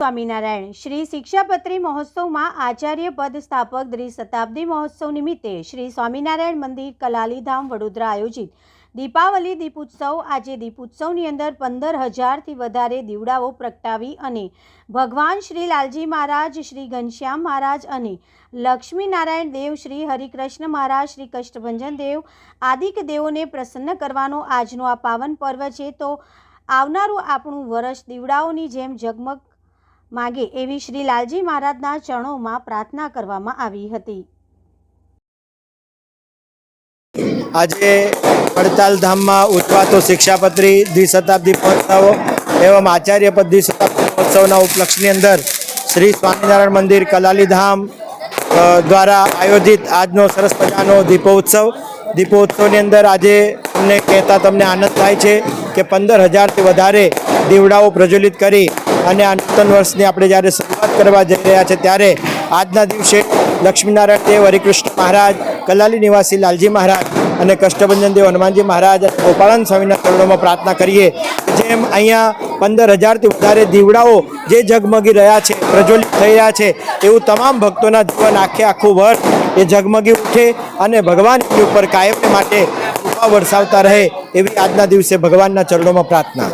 સ્વામિનારાયણ શ્રી શિક્ષાપત્રી મહોત્સવમાં આચાર્ય પદ સ્થાપક દ્વિશતાબ્દી મહોત્સવ નિમિત્તે શ્રી સ્વામિનારાયણ મંદિર કલાલીધામ વડોદરા આયોજિત. દીપાવલી દીપોત્સવ આજે દીપોત્સવની અંદર પંદર હજારથી વધારે દીવડાઓ પ્રગટાવી અને ભગવાન શ્રી લાલજી મહારાજ, શ્રી ઘનશ્યામ મહારાજ અને લક્ષ્મીનારાયણ દેવ, શ્રી હરિકૃષ્ણ મહારાજ, શ્રી કષ્ટભંજન દેવ આદિક દેવોને પ્રસન્ન કરવાનો આજનો આ પાવન પર્વ છે. તો આવનારું આપણું વર્ષ દીવડાઓની જેમ ઝગમગ માગે એવી શ્રી લાલજી મહારાજના ચરણોમાં પ્રાર્થના કરવામાં આવી હતી. આજે વડતાલ ધામમાં ઉત્પાતો શિક્ષાપત્રી દ્વિશતાબ્દી મહોત્સવ એવમ આચાર્ય પદ દ્વિશતાબ્દી મહોત્સવના ઉપલક્ષની અંદર શ્રી સ્વામિનારાયણ મંદિર કલાલી ધામ દ્વારા આયોજિત આજનો સરસ મજાનો દીપોત્સવ. દીપોત્સવની અંદર આજે તમને કહેતા તમને આનંદ થાય છે કે પંદર હજારથી વધારે દીવડાઓ પ્રજ્વલિત કરી અને આ નૂતન વર્ષની આપણે જ્યારે શરૂઆત કરવા જઈ રહ્યા છે ત્યારે આજના દિવસે લક્ષ્મીનારાયણ દેવ, હરિકૃષ્ણ મહારાજ, કલાલી નિવાસી લાલજી મહારાજ અને કષ્ટભંજન દેવ હનુમાનજી મહારાજ અને ગોપાળન સ્વામીના ચરણોમાં પ્રાર્થના કરીએ. જેમ અહીંયા પંદર હજારથી વધારે દીવડાઓ જે ઝગમગી રહ્યા છે, પ્રજ્વલિત થઈ રહ્યા છે, એવું તમામ ભક્તોના જીવન આખે આખું વર્ષ એ ઝગમગી ઉઠે અને ભગવાન ઉપર કાયમને માટે કૃપા વરસાવતા રહે એવી આજના દિવસે ભગવાનના ચરણોમાં પ્રાર્થના.